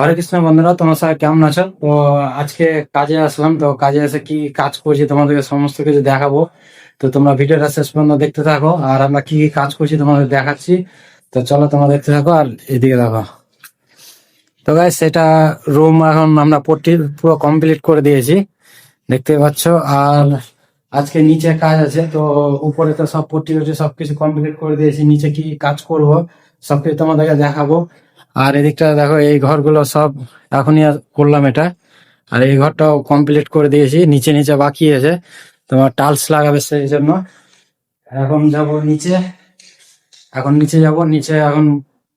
হরে কৃষ্ণ বন্ধুরা, তোমার সবাই কেমন আছো? তো আজকে কাজে আসলাম, তো কাজে এসে কি কাজ করছি তোমাদেরকে সমস্ত কিছু দেখাবো। তো তোমরা ভিডিওটা শেষ পর্যন্ত দেখতে থাকো, আর আমরা কি কি কাজ করছি তোমাদের দেখাচ্ছি। তো চলো তোমরা দেখতে থাকো, আর এদিকে দেখো। তো গাই সেটা রুম এখন আমরা পট্টি পুরো কমপ্লিট করে দিয়েছি, দেখতে পাচ্ছ। আর আজকে নিচে কাজ আছে, তো উপরে তো সব পট্টি সবকিছু কমপ্লিট করে দিয়েছি। নিচে কি কাজ করব, সবকিছু তোমাদেরকে দেখাবো। আর এদিকটা দেখো, এই ঘরগুলো সব এখনই করলাম এটা। আর এই ঘরটাও কমপ্লিট করে দিয়েছি, নিচে নিচে বাকি আছে। তোমার টালস লাগাবে সেই জন্য। এখন যাব নিচে, এখন নিচে যাব, নিচে এখন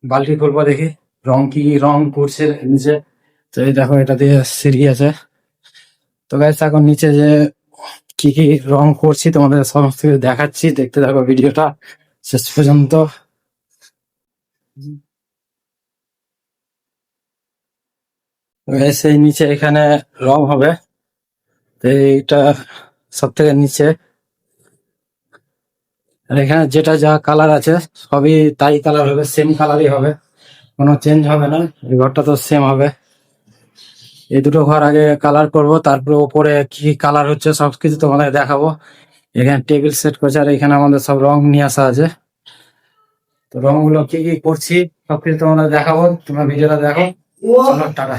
বালতি খুলবো দেখি, রং কি রং করছে নিচে। তো এই দেখো, এটা দিয়ে সিঁড়ি আছে। তো গাইস এখন নিচে যে কি কি রং করছি তোমাদের সমস্ত কিছু দেখাচ্ছি, দেখতে থাকো ভিডিওটা শেষ পর্যন্ত। সেই নিচে এখানে রং হবে। তো এইটা সব থেকে নিচে। আর এখানে যেটা যা কালার আছে সবই তাই কালার হবে সেম কালারই হবে। কোনো চেঞ্জ হবে না এই ঘরটা তো সেম হবে। এই দুটো ঘর আগে কালার করব তারপরে ওপরে কি কালার হচ্ছে সব কিছু তোমাদের দেখাবো। এখানে টেবিল সেট করছে আর এখানে আমাদের সব রং নিয়ে আসা আছে। তো রংগুলো কি কি করছি সব কিছু তোমাদের দেখাবো তোমরা ভিডিওটা দেখো। চলো টাটা।